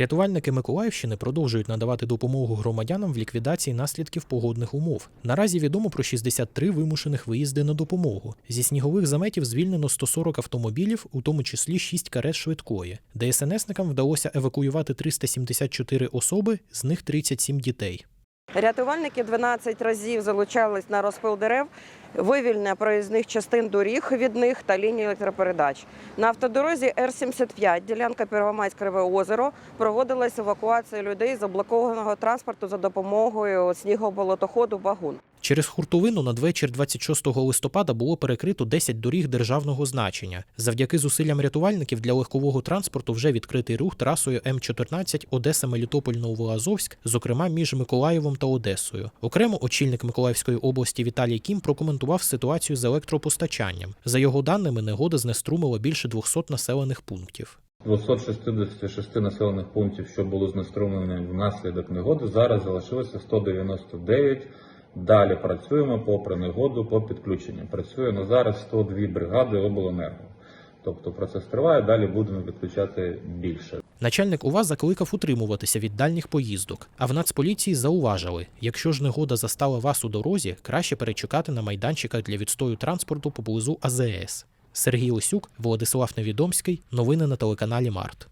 Рятувальники Миколаївщини продовжують надавати допомогу громадянам в ліквідації наслідків погодних умов. Наразі відомо про 63 вимушених виїзди на допомогу. Зі снігових заметів звільнено 140 автомобілів, у тому числі 6 карет швидкої. ДСНСникам вдалося евакуювати 374 особи, з них 37 дітей. Рятувальники 12 разів залучались на розпил дерев, вивільнення проїзних частин доріг від них та лінії електропередач. На автодорозі Р-75, ділянка Первомайськ Криве озеро, проводилась евакуація людей з облокованого транспорту за допомогою снігоболотоходу «Багун». Через хуртовину надвечір 26 листопада було перекрито 10 доріг державного значення. Завдяки зусиллям рятувальників для легкового транспорту вже відкритий рух трасою М14 Одеса Мелітополь Новоазовськ, зокрема між Миколаєвом та Одесою. Окремо очільник Миколаївської області Віталій Кім прокоментував ситуацію з електропостачанням. За його даними, негода знеструмила більше 200 населених пунктів. 266 населених пунктів, що були знеструмлені внаслідок негоди, зараз залишилося 199. Далі працюємо попри негоду по підключенню. Працює на зараз 102 бригади обленерго. Тобто процес триває, далі будемо відключати більше. Начальник УВА закликав утримуватися від дальніх поїздок. А в Нацполіції зауважили, якщо ж негода застала вас у дорозі, краще перечекати на майданчиках для відстою транспорту поблизу АЗС. Сергій Лисюк, Владислав Невідомський. Новини на телеканалі Март.